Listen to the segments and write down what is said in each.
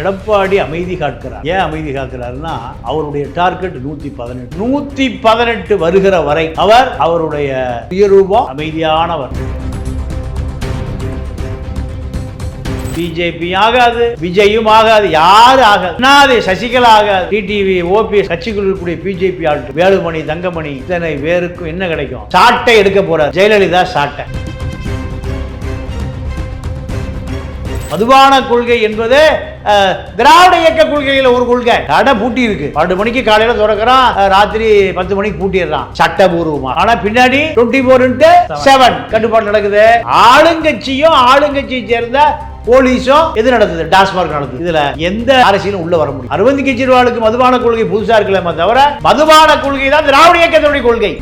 எடப்பாடி அமைதி காக்கிறார். ஏன் அமைதி காக்கிறாருன்னா அவருடைய டார்கெட் நூத்தி பதினெட்டு நூத்தி பதினெட்டு வருகிற வரை அவர் அவருடைய சுயரூபம் அமைதியானவர். பிஜேபி ஆகாது விஜயும் ஆகாது யாரு ஆகாது. அண்ணாது சசிகலா ஆகாது. டிடிவி ஓபிஎஸ் கட்சிக்குள் இருக்கக்கூடிய பிஜேபி ஆள் வேலுமணி தங்கமணி இத்தனை பேருக்கும் என்ன கிடைக்கும்? சாட்டை எடுக்க போறார். ஜெயலலிதா சாட்டை. மதுபான கொள்கை என்பது திராவிட இயக்க கொள்கையில் ஒரு கொள்கை. கடை பூட்டி இருக்கு. பன்னெண்டு மணிக்கு காலையில திறக்கிறான் ராத்திரி பத்து மணிக்கு பூட்டிடுறான். சட்டபூர்வமா. ஆனா பின்னாடி டுவெண்ட்டி ஃபோர் செவன் கட்டுப்பாடு நடக்குது. ஆளுங்கட்சியும் ஆளுங்கட்சியை சேர்ந்த போலீஸும் எது நடந்தது? டாஸ்மார்க் நடந்தது. இதுல எந்த அரசியலும் உள்ள வர முடியும் அரவிந்த் கெஜ்ரிவாலுக்கு மதுபான கொள்கை புதுசா இருக்கலாமா தவிர மதுபான கொள்கை தான் திராவிட இயக்கத்தினுடைய கொள்கை.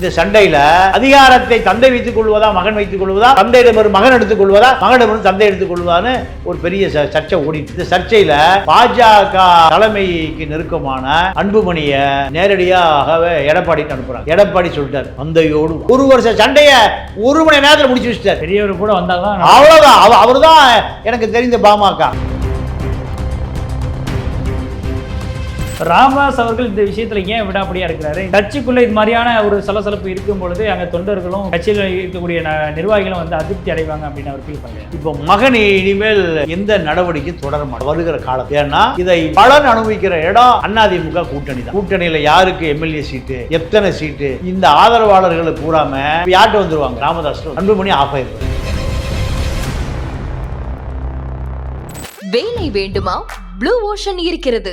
இந்த சண்டையில அதிகாரத்தை தந்தை வைத்துக் கொள்வதா மகன் வைத்துக் கொள்வதா தந்தையிடம் ஒரு மகன் எடுத்துக் கொள்வதா மகனிடம் தந்தை எடுத்துக் கொள்வதான்னு ஒரு பெரிய சர்ச்சை ஓடிட்டு இந்த சர்ச்சையில பாஜக தலைமைக்கு நெருக்கமான அன்புமணிய நேரடியாகவே எடப்பாடி அனுப்புறாங்க. எடப்பாடி சொல்லிட்டாரு தந்தையோடு ஒரு வருஷ சண்டைய ஒரு மணி நேரத்தில் முடிச்சு வச்சிட்டாரு. பெரியவர் கூட வந்தாதான் அவ்வளவுதான். அவ- அவர்தான் எனக்கு தெரிந்த பாமக. ராமதாஸ் அவர்கள் இந்த விஷயத்துல ஏன் விடாப்படியா இருக்கிறாரு? கட்சிக்குள்ள இது மாதிரியான ஒரு சலசலப்பு இருக்கும் பொழுது அங்க தொண்டர்களும் கட்சியில் இருக்கக்கூடிய நிர்வாகிகளும் வந்து அதிருப்தி அடைவாங்க அப்படின்னு அவர் ஃபீல் பண்றாரு. இப்போ மகன் இனிமேல் எந்த நடவடிக்கையும் தொடர மாட்டோம் வருகிற காலம் ஏன்னா இதை பலன் அனுபவிக்கிற இடம் அதிமுக கூட்டணி தான். கூட்டணியில யாருக்கு எம்எல்ஏ சீட்டு எத்தனை சீட்டு இந்த ஆதரவாளர்களை கூறாம யார்கிட்ட வந்துருவாங்க? ராமதாஸ் அன்புமணி ஆஃப் ஆயிருவாங்க வேலை வேண்டுமா? ப்ளூ ஓஷன் இருக்கிறது.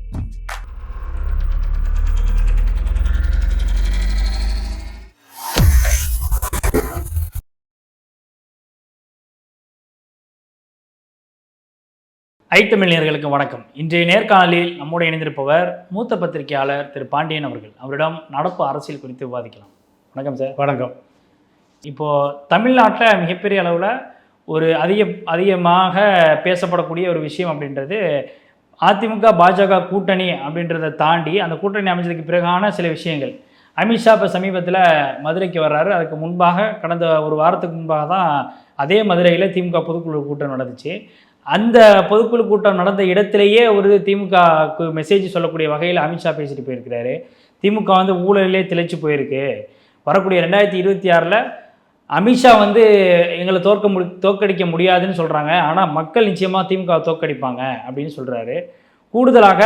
ஐத்தமிழர்களுக்கு வணக்கம். இன்றைய நேர்காணலில் நம்மோடு இணைந்திருப்பவர் மூத்த பத்திரிகையாளர் திரு. பாண்டியன் அவர்கள். அவரிடம் நடப்பு அரசியல் குறித்து விவாதிக்கலாம். வணக்கம் சார். வணக்கம். இப்போ தமிழ்நாட்டில் மிகப்பெரிய அளவில் ஒரு அதிக அதிகமாக பேசப்படக்கூடிய ஒரு விஷயம் அப்படின்றது அதிமுக பாஜக கூட்டணி அப்படின்றத தாண்டி அந்த கூட்டணி அமைச்சதுக்கு பிறகான சில விஷயங்கள். அமித்ஷா இப்போ சமீபத்தில் மதுரைக்கு வர்றாரு. அதுக்கு முன்பாக கடந்த ஒரு வாரத்துக்கு முன்பாக தான் அதே மதுரையில் திமுக பொதுக்குழு கூட்டம் நடந்துச்சு. அந்த பொதுக்குழு கூட்டம் நடந்த இடத்திலேயே ஒரு திமுகவுக்கு மெசேஜ் சொல்லக்கூடிய வகையில் அமித்ஷா பேசிட்டு போயிருக்கிறாரு. திமுக வந்து ஊழலிலே திளைச்சு போயிருக்கு. வரக்கூடிய ரெண்டாயிரத்தி இருபத்தி ஆறில் அமித்ஷா வந்து எங்களை தோற்க முடி தோற்கடிக்க முடியாதுன்னு சொல்கிறாங்க ஆனால் மக்கள் நிச்சயமாக திமுக தோற்கடிப்பாங்க அப்படின்னு சொல்கிறாரு கூடுதலாக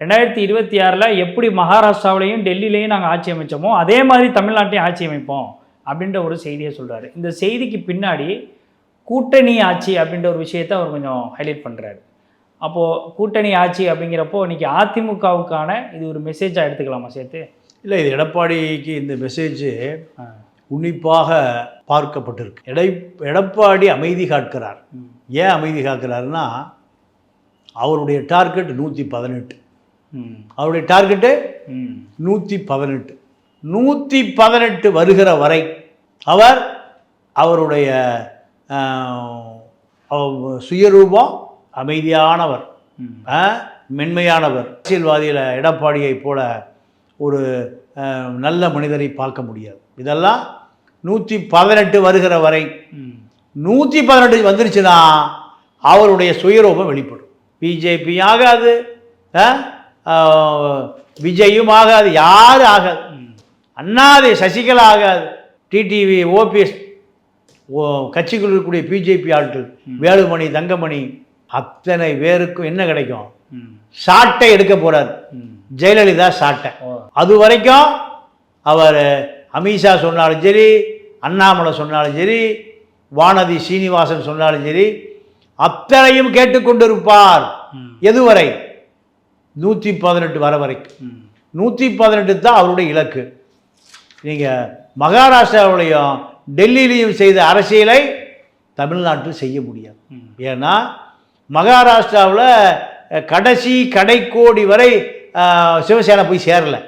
ரெண்டாயிரத்தி இருபத்தி ஆறில் எப்படி மகாராஷ்டிராவிலையும் டெல்லியிலையும் நாங்கள் ஆட்சி அமைச்சோமோ அதே மாதிரி தமிழ்நாட்டையும் ஆட்சி அமைப்போம் அப்படின்ற ஒரு செய்தியை சொல்கிறாரு இந்த செய்திக்கு பின்னாடி கூட்டணி ஆட்சி அப்படின்ற ஒரு விஷயத்தை அவர் கொஞ்சம் ஹைலைட் பண்ணுறாரு அப்போது கூட்டணி ஆட்சி அப்படிங்கிறப்போ இன்னைக்கு அதிமுகவுக்கான இது ஒரு மெசேஜாக எடுத்துக்கலாமா சேர்த்து? இல்லை இது எடப்பாடிக்கு இந்த மெசேஜ் உன்னிப்பாக பார்க்கப்பட்டிருக்கு. எடை எடப்பாடி அமைதி காக்கிறார். ஏன் அமைதி காக்கிறாருன்னா அவருடைய டார்கெட் நூற்றி பதினெட்டு. அவருடைய டார்கெட்டு நூற்றி பதினெட்டு. நூற்றி பதினெட்டு வருகிற வரை அவர் அவருடைய சுயரூபம் அமைதியானவர் மென்மையானவர். அரசியல்வாதியில் எடப்பாடியை போல ஒரு நல்ல மனிதரை பார்க்க முடியாது. இதெல்லாம் நூற்றி பதினெட்டு வருகிற வரை நூற்றி பதினெட்டு வந்துருச்சுன்னா அவருடைய சுயரூபம் வெளிப்படும். பிஜேபி ஆகாது விஜயும் ஆகாது யார் ஆகாது. அண்ணாது சசிகலா ஆகாது. டிடிவி ஓபிஎஸ் கட்சிக்குள் இருக்கக்கூடிய பிஜேபி ஆட்கள் வேலுமணி தங்கமணி அத்தனை பேருக்கும் என்ன கிடைக்கும்? சாட்டை எடுக்க போறார். ஜெயலலிதா சாட்டை. அது வரைக்கும் அவர் அமித்ஷா சொன்னாலும் சரி அண்ணாமலை சொன்னாலும் சரி வானதி சீனிவாசன் சொன்னாலும் சரி அத்தனையும் கேட்டுக்கொண்டிருப்பார். எதுவரை? நூற்றி பதினெட்டு வர வரைக்கும். நூற்றி பதினெட்டு தான் அவருடைய இலக்கு. நீங்கள் மகாராஷ்டிராவிலையும் டெல்லியிலையும் செய்த அரசியலை தமிழ்நாட்டில் செய்ய முடியாது. ஏன்னா மகாராஷ்டிராவில் கடைசி கடைக்கோடி வரை சிவசேனா போய் சேரலை.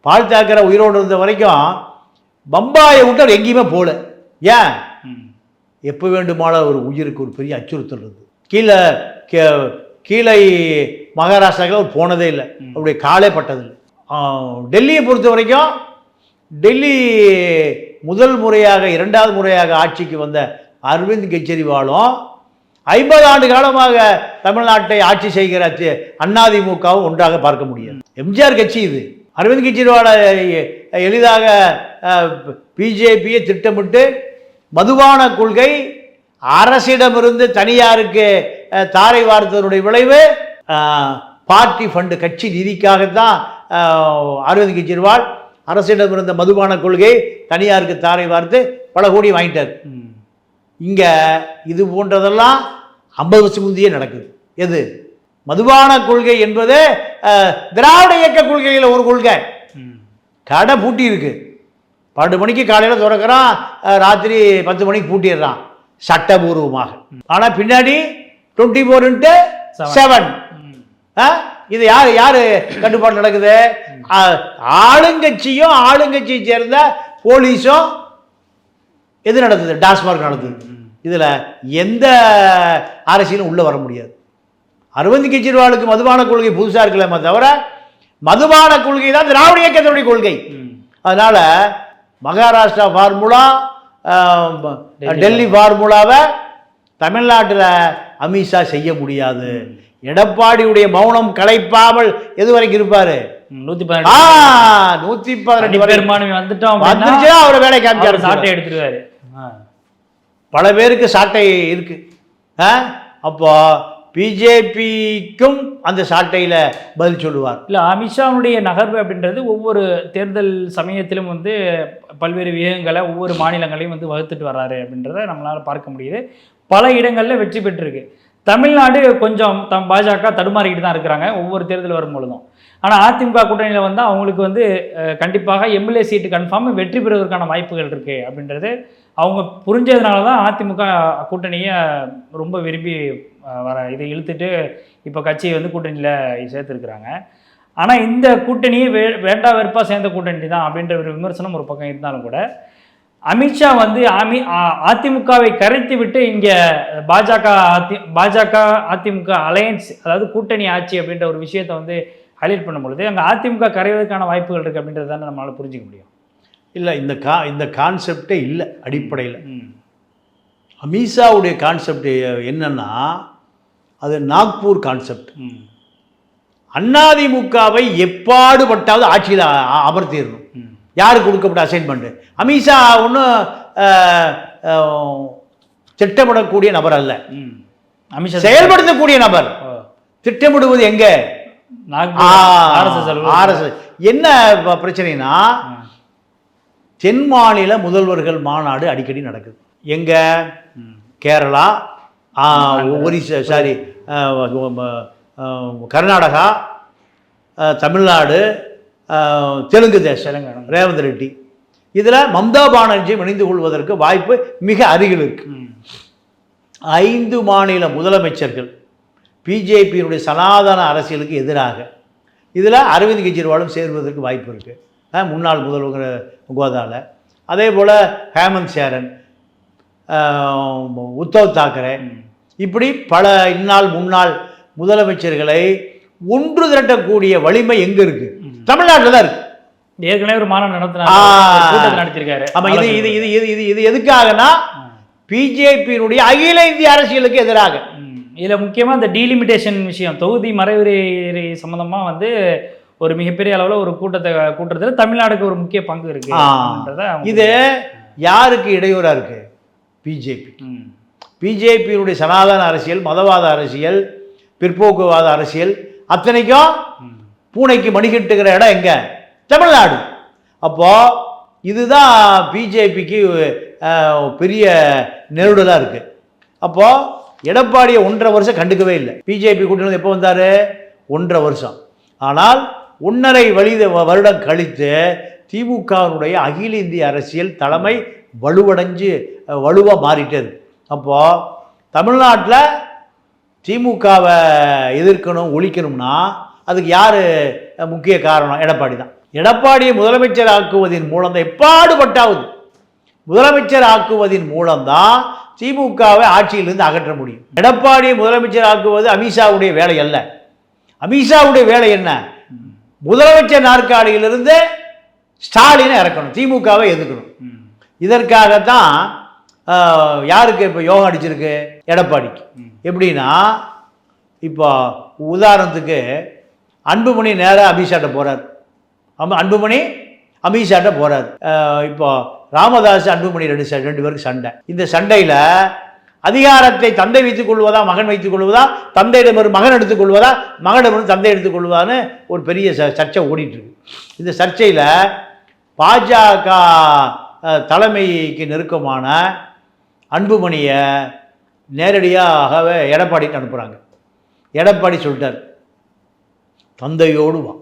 பால் தாக்கரே உயிரோடு இருந்த வரைக்கும் பம்பாயை விட்டு அவர் எங்கேயுமே போகல. ஏன். எப்போ வேண்டுமானாலும் ஒரு உயிருக்கு ஒரு பெரிய அச்சுறுத்தல் இருந்தது. கீழே கே- கீழே மகாராஷ்டிராவில் அவர் போனதே இல்லை. அவருடைய காலே பட்டதில்லை. டெல்லியை பொறுத்த வரைக்கும் டெல்லி முதல் முறையாக இரண்டாவது முறையாக ஆட்சிக்கு வந்த அரவிந்த் கெஜ்ரிவாலும் ஐம்பது ஆண்டு காலமாக தமிழ்நாட்டை ஆட்சி செய்கிற தி- அதிமுகவும் ஒன்றாக பார்க்க முடியாது. எம்ஜிஆர் கட்சி இது. அரவிந்த் கெஜ்ரிவாலை எளிதாக பிஜேபியை திட்டமிட்டு மதுவான கொள்கை அரசிடமிருந்து தனியாருக்கு தாரை வார்த்ததனுடைய விளைவு பார்ட்டி ஃபண்டு கட்சி நிதிக்காகத்தான் அரவிந்த் கெஜ்ரிவால் அரசிடமிருந்த மதுபான கொள்கை தனியாருக்கு தாரை வார்த்து பல கோடி வாங்கிட்டார். இங்கே இது போன்றதெல்லாம் ஐம்பது வருஷம் முந்தையே நடக்குது. எது? மதுபான கொள்கை என்பது திராவிட இயக்க கொள்கையில் ஒரு கொள்கை. கடை பூட்டி இருக்கு. பன்னெண்டு மணிக்கு காலையில் திறக்கிறான் ராத்திரி பத்து மணிக்கு பூட்டிடுறான். சட்டபூர்வமாக. ஆனால் பின்னாடி டுவெண்ட்டி ஃபோர் இன்ட்டு செவன். இது யார் யார் கட்டுப்பாடு நடக்குது? ஆளுங்கட்சியும் ஆளுங்கட்சியை சேர்ந்த போலீஸும் எது நடக்குது டாஸ்மார்க் நடக்குது இதில் எந்த அரசியலும் உள்ளே வர முடியாது. அரவிந்த் கெஜ்ரிவாலுக்கு மதுபான கொள்கை புதுசாக இருக்கலாமே தவிர மதுபான கொள்கை தான் திராவிட இயக்கத்தினுடைய கொள்கை. அதனால் மகாராஷ்டிரா ஃபார்முலா டெல்லி ஃபார்முலாவை தமிழ்நாட்டில் அமித்ஷா செய்ய முடியாது. எடப்பாடியுடைய மௌனம் கலைப்பாமல் எது வரைக்கும் இருப்பாரு. நூத்தி பதினெட்டு நூத்தி பதினெட்டு பெரும்பான்மை வந்துட்டோம் வந்துருச்சுன்னா அவரை வேலை காமிச்சாரு சாட்டை எடுத்துருவாரு. பல பேருக்கு சாட்டை இருக்கு? அப்போ பிஜேபிக்கும் அந்த சாட்டையில் பதில் சொல்லுவார். இல்ல அமித்ஷாவுடைய நகர்வு அப்படின்றது ஒவ்வொரு தேர்தல் சமயத்திலும் வந்து பல்வேறு வியூகங்களை ஒவ்வொரு மாநிலங்களையும் வந்து வகுத்துட்டு வர்றாரு அப்படின்றத நம்மளால பார்க்க முடியுது. பல இடங்கள்ல வெற்றி பெற்றிருக்கு. தமிழ்நாடு கொஞ்சம் தம் பாஜக தடுமாறிக்கிட்டு தான் இருக்கிறாங்க ஒவ்வொரு தேர்தல் வரும்பொழுதும். ஆனால் அதிமுக கூட்டணியில் வந்து அவங்களுக்கு வந்து கண்டிப்பாக எம்எல்ஏ சீட்டு கன்ஃபார்ம் வெற்றி பெறுவதற்கான வாய்ப்புகள் இருக்குது அப்படின்றது அவங்க புரிஞ்சதுனால தான் அதிமுக கூட்டணியை ரொம்ப விரும்பி வர இதை இழுத்துட்டு இப்போ கட்சியை வந்து கூட்டணியில் சேர்த்துருக்குறாங்க. ஆனால் இந்த கூட்டணியை வே வேண்டா வெறுப்பாக சேர்ந்த கூட்டணி தான் அப்படின்ற ஒரு விமர்சனம் ஒரு பக்கம் இருந்தாலும் கூட அமித்ஷா வந்து அமி அதிமுகவை கரைத்து விட்டு இங்கே பாஜக அதி பாஜக அதிமுக அலையன்ஸ் அதாவது கூட்டணி ஆட்சி அப்படின்ற ஒரு விஷயத்தை வந்து ஹைலைட் பண்ணும் பொழுது அங்கே அதிமுக கரைவதற்கான வாய்ப்புகள் இருக்குது அப்படின்றது தானே நம்மளால் புரிஞ்சுக்க முடியும். இல்லை இந்த கா இந்த கான்செப்டே இல்லை அடிப்படையில். அமித்ஷாவுடைய கான்செப்ட் என்னன்னா அது நாக்பூர் கான்செப்ட் ம். அதிமுகவை எப்பாடுபட்டாவது ஆட்சியில் அமர்த்திடணும். யாருக்கு கொடுக்கப்பட்ட அசைன்மெண்ட் அமித்ஷா ஒன்றும் திட்டமிடக்கூடிய நபர் அல்ல. அமித்ஷா செயல்படுத்தக்கூடிய நபர். திட்டமிடுவது எங்க. ஆர்எஸ்எஸ் என்ன பிரச்சனைனா. தென் மாநில முதல்வர்கள் மாநாடு அடிக்கடி நடக்குது. எங்க? கேரளா ஒரிசா சாரி கர்நாடகா தமிழ்நாடு தெலுங்கு தேசம் ரேவந்த் ரெட்டி. இதில் மம்தா பானர்ஜி இணைந்து கொள்வதற்கு வாய்ப்பு மிக அருகில் இருக்கு. ஐந்து மாநில முதலமைச்சர்கள் பிஜேபியினுடைய சனாதன அரசியலுக்கு எதிராக இதில் அரவிந்த் கெஜ்ரிவாலும் சேர்வதற்கு வாய்ப்பு இருக்குது முன்னாள் முதல்வர் கோதால அதே போல் ஹேமந்த் சேரன் உத்தவ் தாக்கரே. இப்படி பல இந்நாள் முன்னாள் முதலமைச்சர்களை ஒன்று திரட்டக்கூடிய வலிமை எங்கே இருக்குது தமிழ்நாட்டில் தான் இருக்குது ஏற்கனவே ஒரு மாநாடு நடத்தினாரு நடத்திருக்காரு ஆமாம் இது இது இது இது இது இது எதுக்காகனா. பிஜேபியினுடைய அகில இந்திய அரசியலுக்கு எதிராக. இதுல முக்கியமா இந்த டீலிமிட்டேஷன் விஷயம். தொகுதி மறைவுரை சம்பந்தமா வந்து ஒரு மிகப்பெரிய அளவுல ஒரு கூட்டத்தை கூட்டுறதுல தமிழ்நாடுக்கு ஒரு முக்கிய பங்கு இருக்கு. இது யாருக்கு இடையூறா இருக்கு? பிஜேபி. பிஜேபியினுடைய சனாதன அரசியல் மதவாத அரசியல் பிற்போக்குவாத அரசியல் அத்தனைக்கும். பூனைக்கு மணிகட்டுகிற இடம் எங்கே? தமிழ்நாடு. அப்போது இதுதான் பிஜேபிக்கு பெரிய நெருடலாக இருக்குது அப்போது எடப்பாடியை ஒன்றரை வருஷம் கண்டுக்கவே இல்லை. பிஜேபி கூட்டணி எப்போ வந்தார்? ஒன்றரை வருஷம். ஆனால் ஒன்றரை வழி வருடம் கழித்து திமுகவினுடைய அகில இந்திய அரசியல் தலைமை வலுவடைஞ்சு வலுவாக மாறிட்டது. அப்போது தமிழ்நாட்டில் திமுகவை எதிர்க்கணும் ஒழிக்கணும்னா அதுக்கு யார் முக்கிய காரணம்? எடப்பாடி தான். எடப்பாடியை முதலமைச்சர் ஆக்குவதின் மூலம் தான் எப்பாடுபட்டாவது முதலமைச்சர் ஆக்குவதின் மூலம்தான் திமுகவை ஆட்சியிலிருந்து அகற்ற முடியும். எடப்பாடியை முதலமைச்சர் ஆக்குவது அமித்ஷாவுடைய வேலை அல்ல. அமித்ஷாவுடைய வேலை என்ன? முதலமைச்சர் நாற்காலியிலிருந்து ஸ்டாலினை இறக்கணும் திமுகவை எதிர்க்கணும். ம். இதற்காகத்தான் யாருக்கு இப்போ யோகம் அடிச்சிருக்கு? எடப்பாடிக்கு. எப்படின்னா இப்போ உதாரணத்துக்கு அன்புமணி நேராக அமித்ஷாட்ட போகிறார் அம் அன்புமணி அமித்ஷாட்ட போகிறார் இப்போ ராமதாஸ் அன்புமணி ரெண்டு ச- ரெண்டு பேருக்கு சண்டை. இந்த சண்டையில் அதிகாரத்தை தந்தை வைத்துக் கொள்வதா மகன் வைத்துக் கொள்வதா தந்தையிடமிருந்து மகன் எடுத்துக் கொள்வதா மகனிடமிருந்து தந்தை எடுத்துக் கொள்வதான்னு ஒரு பெரிய ச சர்ச்சை ஓடிட்டுருக்கு இந்த சர்ச்சையில் பாஜக தலைமைக்கு நெருக்கமான அன்புமணியை நேரடியாகவே எடப்பாடின்னு அனுப்புகிறாங்க எடப்பாடி சொல்லிட்டார் தந்தையோடு வா.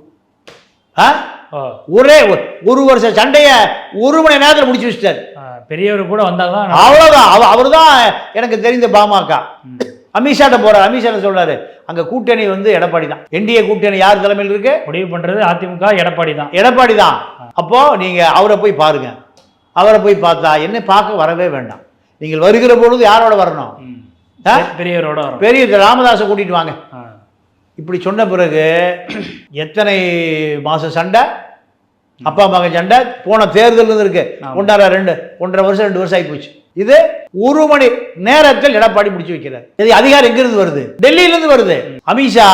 ஒரே ஒரு- ஒரு வருஷ சண்டையை ஒரு மணி நேரத்தில் முடிச்சு வச்சிட்டார். பெரியவர் கூட வந்தால் தான் அவ்வளோதான் அவ அவர் தான் எனக்கு தெரிந்த பாமக. அமித்ஷாட்ட போறார். அமித்ஷாட்ட சொல்றாரு. அங்க கூட்டணி வந்து எடப்பாடி தான் என்டிஏ கூட்டணி யார் தலைமையில் இருக்கு? முடிவு பண்ணுறது அதிமுக எடப்பாடி தான் எடப்பாடி தான் அப்போ நீங்க அவரை போய் பாருங்க. அவரை போய் பார்த்தா என்ன பார்க்க வரவே வேண்டாம். நீங்கள் வருகிற பொழுது யாரோட வரணும்? பெரியவரோட பெரிய ராமதாஸை கூட்டிட்டு வாங்க. இப்படி சொன்ன பிறகு எத்தனை மாச சண்டை? அப்பா மகன் சண்டை. போன தேர்தல் இருந்து இருக்கு. ஒன்றரை ரெண்டு ஒன்றரை வருஷம் ரெண்டு வருஷம் ஆகி போச்சு இது ஒரு மணி நேரத்தில் எடப்பாடி முடிச்சு வைக்கிறார். இது அதிகாரம் எங்கிருந்து வருது? டெல்லியில இருந்து வருது. அமித்ஷா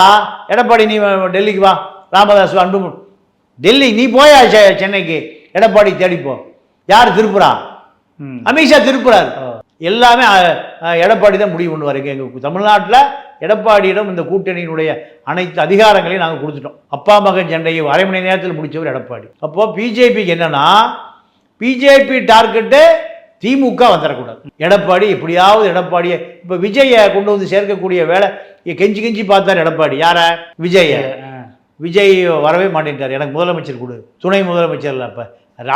எடப்பாடி நீ டெல்லிக்கு வா. ராமதாஸ் அன்பு டெல்லி நீ போயா சென்னைக்கு? எடப்பாடி தேடிப்போ. யார் திருப்புறா? ம். அமித்ஷா திருப்புறார். எல்லாமே எடப்பாடி தான் முடிவு கொண்டு வரீங்க எங்கள் தமிழ்நாட்டில் எடப்பாடியிடம் இந்த கூட்டணியினுடைய அனைத்து அதிகாரங்களையும் நாங்கள் கொடுத்துட்டோம். அப்பா மகன் சண்டையை அரை மணி நேரத்தில் முடிச்சவர் எடப்பாடி. அப்போ பிஜேபிக்கு என்னன்னா பிஜேபி டார்கெட்டு திமுக வந்துடக்கூடாது எடப்பாடி எப்படியாவது எடப்பாடியை இப்போ விஜயை கொண்டு வந்து சேர்க்கக்கூடிய வேலை கெஞ்சி கெஞ்சி பார்த்தார் எடப்பாடி. யார? விஜய. விஜய் வரவே மாட்டேன்ட்டார். எனக்கு முதலமைச்சர் கொடு. துணை முதலமைச்சர் இல்லை அப்போ.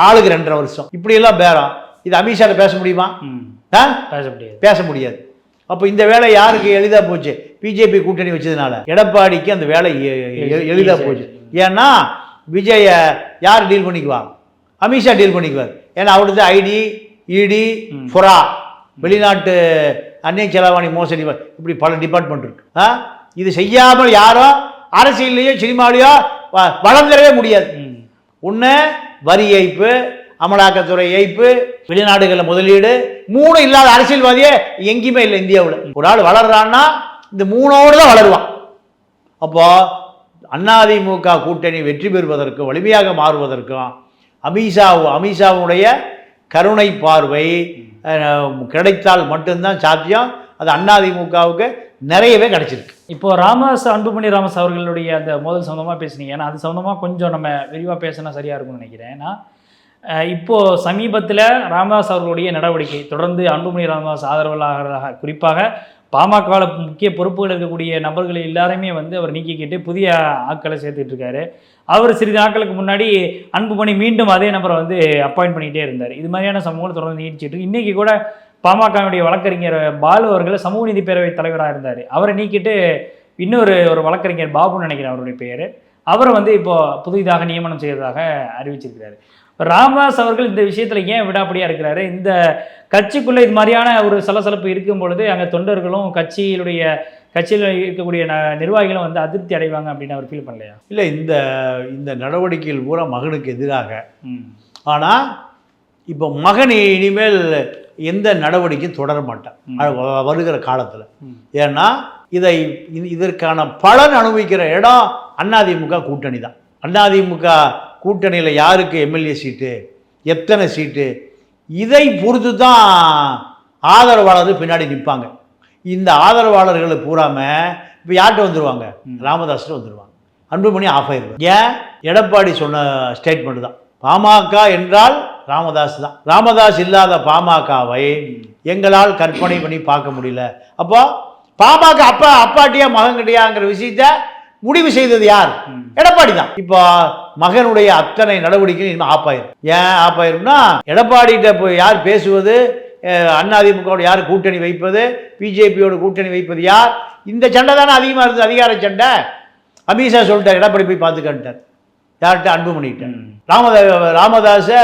ஆளுக்கு ரெண்டரை வருஷம். இப்படியெல்லாம் பேரம். இது அமித்ஷாட்ட பேச முடியுமா. ஆ? பேச முடியாது. பேச முடியாது. அப்போ இந்த வேலை யாருக்கு எளிதாக போச்சு? பிஜேபி கூட்டணி வச்சதுனால. எடப்பாடிக்கு அந்த வேலை எளிதாக போச்சு. ஏன்னா விஜய யார் டீல் பண்ணிக்குவா அமித்ஷா டீல் பண்ணிக்குவார். ஏன்னா அவருக்கு ஐடி இடி ஃபுரா. வெளிநாட்டு அந்நிய செலவாணி மோசடி இப்படி பல டிபார்ட்மெண்ட் இருக்கு. ஆ? இது செய்யாமல் யாரோ அரசியல்லையோ சினிமாலையோ வளர்ந்துடவே முடியாது. ஒன்று வரி ஏய்ப்பு அமலாக்கத்துறை ஏய்ப்பு வெளிநாடுகளில் முதலீடு மூணு இல்லாத அரசியல்வாதியே எங்கேயுமே இல்லை இந்தியாவில். ஒரு ஆள் வளர்றான்னா இந்த மூணோடு தான் வளருவான். அப்போ அதிமுக கூட்டணி வெற்றி பெறுவதற்கும் வலிமையாக மாறுவதற்கும் அமித்ஷா அமித்ஷாவுடைய கருணை பார்வை கிடைத்தால் மட்டும்தான் சாத்தியம். அது அதிமுகவுக்கு நிறையவே கிடைச்சிருக்கு. இப்போ ராமதாஸ் அன்புமணி ராமஸ் அவர்களுடைய அந்த மோதல் சம்மந்தமாக பேசுனீங்க. ஏன்னா அது சம்மந்தமாக கொஞ்சம் நம்ம விரிவாக பேசினா சரியாக இருக்கும்னு நினைக்கிறேன். ஏன்னா இப்போது சமீபத்தில் ராமதாஸ் அவர்களுடைய நடவடிக்கை தொடர்ந்து அன்புமணி ராமதாஸ் ஆதரவாளராக குறிப்பாக பாமகவில் முக்கிய பொறுப்புகள் இருக்கக்கூடிய நபர்கள் எல்லாருமே வந்து அவர் நீக்கிக்கிட்டு புதிய ஆட்களை சேர்த்துட்டு இருக்காரு அவர் சிறிது நாட்களுக்கு முன்னாடி அன்புமணி மீண்டும் அதே நபரை வந்து அப்பாயிண்ட் பண்ணிக்கிட்டே இருந்தார். இது மாதிரியான சம்பவங்கள் தொடர்ந்து நீடிச்சிட்டு இன்றைக்கி கூட பாமகவுடைய வழக்கறிஞர் பாலு அவர்கள் சமூக நீதி பேரவை தலைவராக இருந்தார். அவரை நீக்கிட்டு இன்னொரு ஒரு வழக்கறிஞர் பாபுன்னு நினைக்கிறேன் அவருடைய பெயர். அவரை வந்து இப்போ புதிதாக நியமனம் செய்வதாக அறிவிச்சிருக்கிறாரு. ராமதாஸ் அவர்கள் இந்த விஷயத்தில் ஏன் விடாப்படியாக இருக்கிறாரு? இந்த கட்சிக்குள்ளே இது மாதிரியான ஒரு சலசலப்பு இருக்கும் பொழுது அங்கே தொண்டர்களும் கட்சியிலுடைய கட்சியில் இருக்கக்கூடிய ந- நிர்வாகிகளும் வந்து அதிருப்தி அடைவாங்க அப்படின்னு அவர் ஃபீல் பண்ணலையா? இல்லை இந்த இந்த நடவடிக்கைகள் பூரா மகனுக்கு எதிராக. ஆனால் இப்போ மகன் இனிமேல் எந்த நடவடிக்கையும் தொடர மாட்டான். வருகிற காலத்தில். ஏன்னா இதை இது- இதற்கான பலன் அனுபவிக்கிற இடம் அதிமுக கூட்டணி தான் அதிமுக கூட்டணியில் யாருக்கு எம்எல்ஏ சீட்டு? எத்தனை சீட்டு? இதை பொறுத்து தான் ஆதரவாளர்கள் பின்னாடி நிற்பாங்க. இந்த ஆதரவாளர்களை பூராம இப்போ யார்கிட்ட வந்துருவாங்க? ராமதாஸ்கிட்ட வந்துருவாங்க. அன்புமணி ஆஃப் ஆயிடுவார் ஏன்? எடப்பாடி சொன்ன ஸ்டேட்மெண்ட் தான். பாமக என்றால் ராமதாஸ் தான். ராமதாஸ் இல்லாத பாமகவை எங்களால் கற்பனை பண்ணி பார்க்க முடியல. அப்போ பாமக அப்பா அப்பாட்டியா மகன்கிட்டயாங்கிற விஷயத்த முடிவு செய்தது யார்? எடப்பாடி தான் இப்போ மகனுடைய அத்தனை நடவடிக்கை இனிமேல் ஆப் ஆயிரும் ஏன் ஆப் ஆயிரும்னா எடப்பாடிகிட்ட போய் யார் பேசுவது? அதிமுகவோட யார் கூட்டணி வைப்பது? பிஜேபியோட கூட்டணி வைப்பது யார்? இந்த சண்டை தானே அதிகமாக இருந்தது அதிகார சண்டை. அமித்ஷா சொல்லிட்டார் எடப்பாடி போய் பார்த்துக்கிட்டார் யார்கிட்ட அன்புமணிகிட்ட. ம். ராமதா ராமதாஸை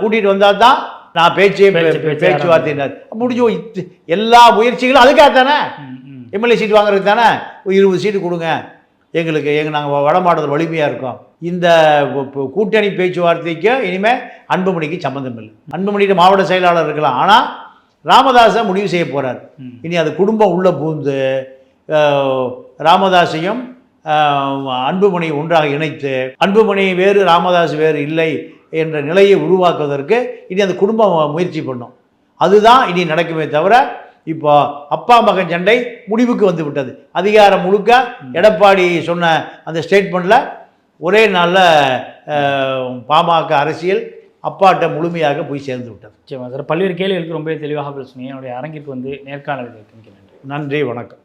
கூட்டிகிட்டு வந்தால் தான் நான் பேச்சு பேச்சு, பேச்சு பேச்சுவார்த்தையினர் முடிஞ்சு எல்லா முயற்சிகளும் அதுக்காக தானே ம், ம். எம்எல்ஏ சீட் வாங்குறதுக்கு தானே? இருபது சீட்டு கொடுங்க. எங்களுக்கு எங்கள் நாங்கள் வடமாடுதல் வலிமையாக இருக்கோம். இந்த கூட்டணி பேச்சுவார்த்தைக்கு இனிமேல் அன்புமணிக்கு சம்மந்தம் இல்லை. அன்புமணிக்கு மாவட்ட செயலாளர் இருக்கலாம். ஆனால் ராமதாஸை முடிவு செய்ய போகிறார். இனி அது குடும்பம் உள்ள பூந்து ராமதாஸையும் அன்புமணி ஒன்றாக இணைத்து அன்புமணி வேறு ராமதாஸ் வேறு இல்லை என்ற நிலையை உருவாக்குவதற்கு இனி அந்த குடும்பம் முயற்சி பண்ணும். அதுதான் இனி நடக்குமே தவிர இப்போ அப்பா மகன் சண்டை முடிவுக்கு வந்து விட்டது. அதிகாரம் முழுக்க எடப்பாடி சொன்ன அந்த ஸ்டேட்மெண்ட்டில் ஒரே நாளில் பாமக அரசியல் அப்பாட்ட முழுமையாக போய் சேர்ந்து விட்டது. நிச்சயமா சார். பல்வேறு கேள்விகளுக்கு ரொம்பவே தெளிவாக பேசுனீங்க என்னுடைய அரங்கிற்கு வந்து நேர்காணல் நன்றி. நன்றி. வணக்கம்.